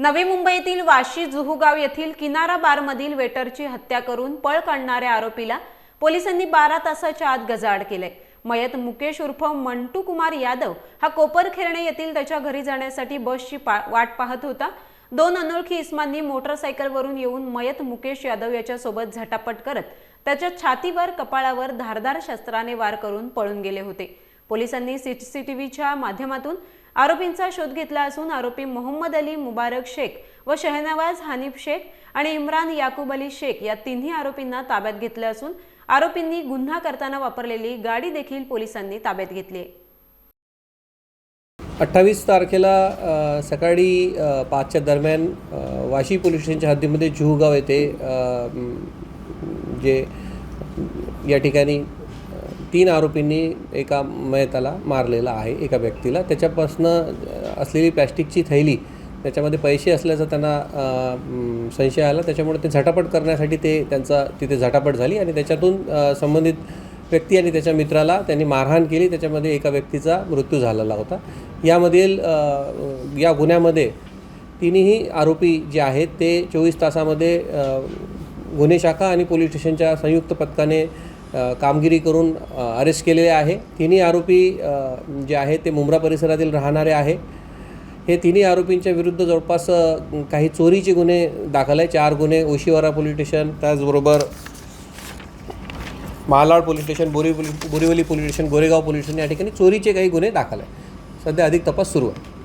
नवी मुंबईतील वाशी जुहुगाव येथील किनारा बारमधील वेटरची हत्या करून पळ काढणाऱ्या आरोपीला पोलिसांनी बारा तासाच्या आत गजाआड केले. मयत मुकेश उर्फ मंटू कुमार यादव हा कोपरखेरणे येथील त्याच्या घरी जाण्यासाठी बसची वाट पाहत होता. दोन अनोळखी इस्मांनी मोटरसायकलवरून येऊन मयत मुकेश यादव याच्यासोबत झटापट करत त्याच्या छातीवर कपाळावर धारदार शस्त्राने वार करून पळून गेले होते. पोलिसांनी सीसीटीव्हीच्या माध्यमातून आरोपींचा शोध घेतला असून आरोपी मोहम्मद अली मुबारक शेख व शहनवाज हानिफ शेख आणि इम्रान याकूब अली शेख या तिन्ही आरोपींना ताब्यात घेतलं असून आरोपींनी गुन्हा करताना वापरलेली गाडी देखील पोलिसांनी ताब्यात घेतली. आहे अठ्ठावीस तारखेला सकाळी पाचच्या दरम्यान वाशी पोलीस स्टेशनच्या हद्दीमध्ये जुहगाव येथे जे या ठिकाणी तीन आरोपींनी एका मयताला मारलेला आहे एका व्यक्तीला. त्याच्यापासनं असलेली प्लॅस्टिकची थैली त्याच्यामध्ये पैसे असल्याचा त्यांना संशय आला. त्याच्यामुळे ते झटापट करण्यासाठी ते त्यांचा तिथे झटापट झाली आणि त्याच्यातून संबंधित व्यक्ती आणि त्याच्या मित्राला त्यांनी मारहाण केली. त्याच्यामध्ये एका व्यक्तीचा मृत्यू झालेला होता. यामधील या गुन्ह्यामध्ये तिन्ही आरोपी जे आहेत ते चोवीस तासामध्ये गुन्हे शाखा आणि पोलीस स्टेशनच्या संयुक्त पथकाने कामगिरी करून अरेस्ट केलेले आहे. तिन्ही आरोपी जे आहे ते मुंब्रा परिसरातील राहणारे आहे. हे तिन्ही आरोपींच्या विरुद्ध जवळपास काही चोरीचे गुन्हे दाखल आहे चार गुन्हे ओशिवारा पोलीस स्टेशन त्याचबरोबर Malad police station Bori Borivali police station Goregaon police station या ठिकाणी चोरीचे काही गुन्हे दाखल आहे सध्या अधिक तपास सुरू आहे.